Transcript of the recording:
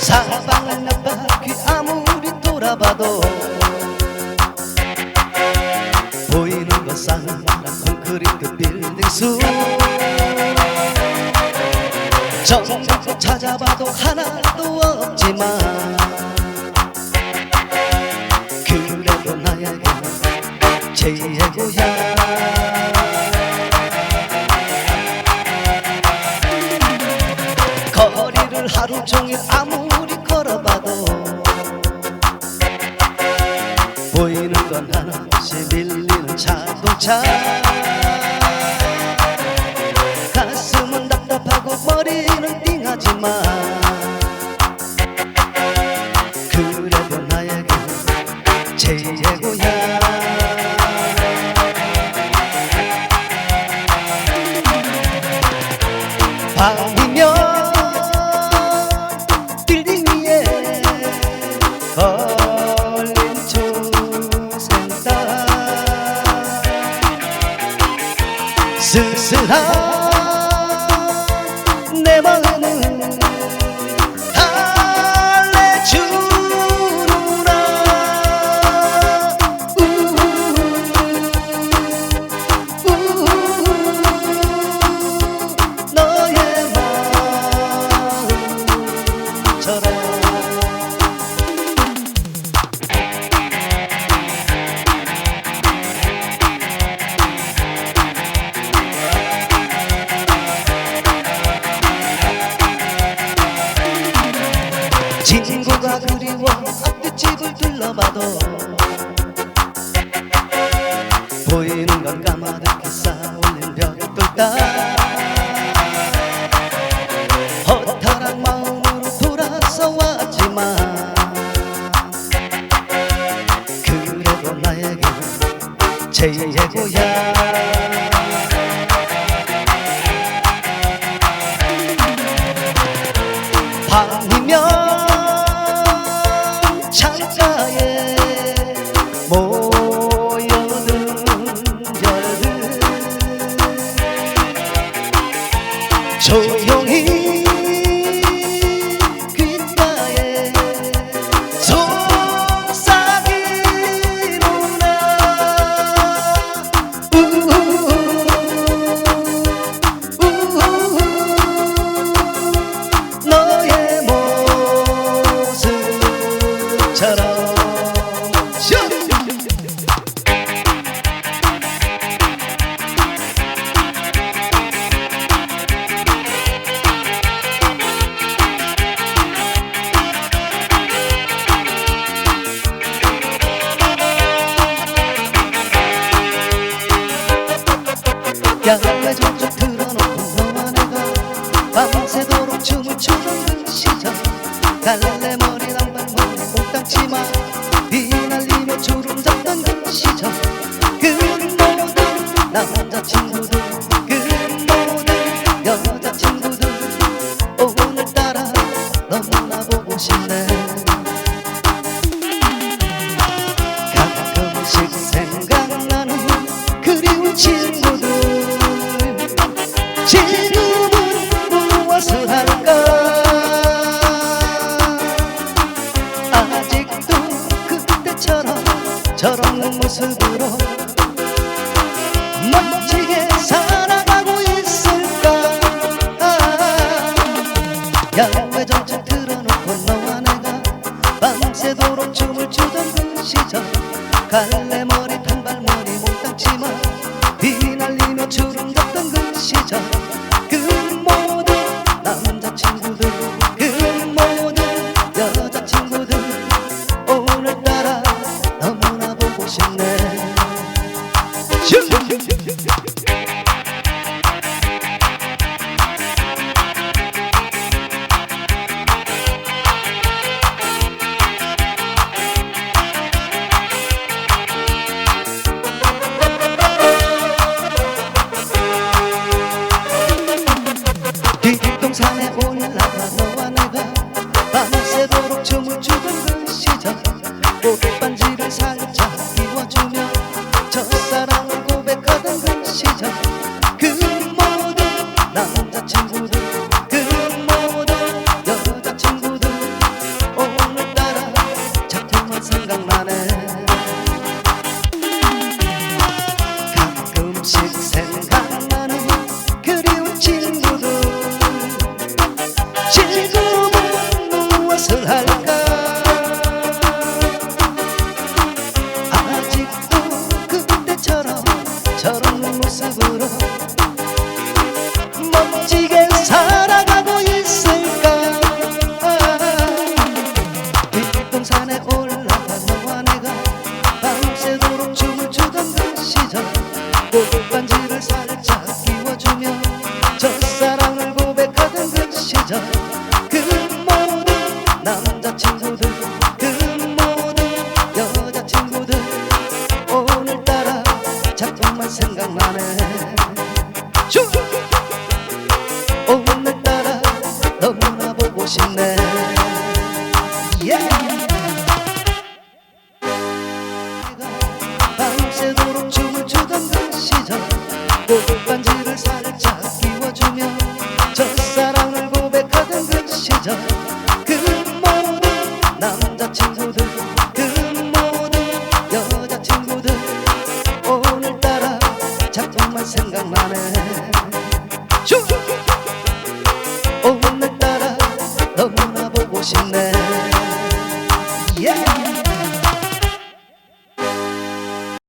사방을 몇 바퀴 아무리 돌아봐도 보이는 건 싸늘한 콘크리트 빌딩 수 찾아봐도 하나도 없지만 그래도 나에게 제2의 고향 거리를 하루 종일 아무리 걸어봐도 보이는 건 하나씩 밀리는 자동차 띵하지만 그래도 나에게 제2의 고향 밤이면 빌딩 위에 걸 쌓아올린 벽돌 따 허탈한 마음으로 돌아서 왔지만 그래도 나에게 제2의 고향 모 모든 남자친구들 그 모든 여자친구들 오늘따라 너무나 보고 싶네. 가끔씩 생각나는 그리운 친구들 지금은 무엇을 할까? 아직도 그때처럼 저런 모습으로 멋지게 살아가고 있을까? 야외 전체 틀어놓고 너와 내가 밤새도록 춤을 추던 그 시절. 갈래 머리 단발머리 몽땅치마. 비날리며 주름 잡던 그 시절 시절 그 모든 남자친구들 모습으로 멋지게 살아가고 있을까? 뒷동산에 올라가 너와 내가 밤새도록 춤을 추던 그 시절 꽃반지를 살짝 끼워주며 첫사랑을 고백하던 그 시절 그 모든 남 너무나 보고 싶네 yeah. 밤새도록 춤을 추던 그 시절 꽃반지를 살짝 끼워주며 첫사랑을 고백하던 그 시절 그 모든 남자친구들 그 생각나네 슈! 我的。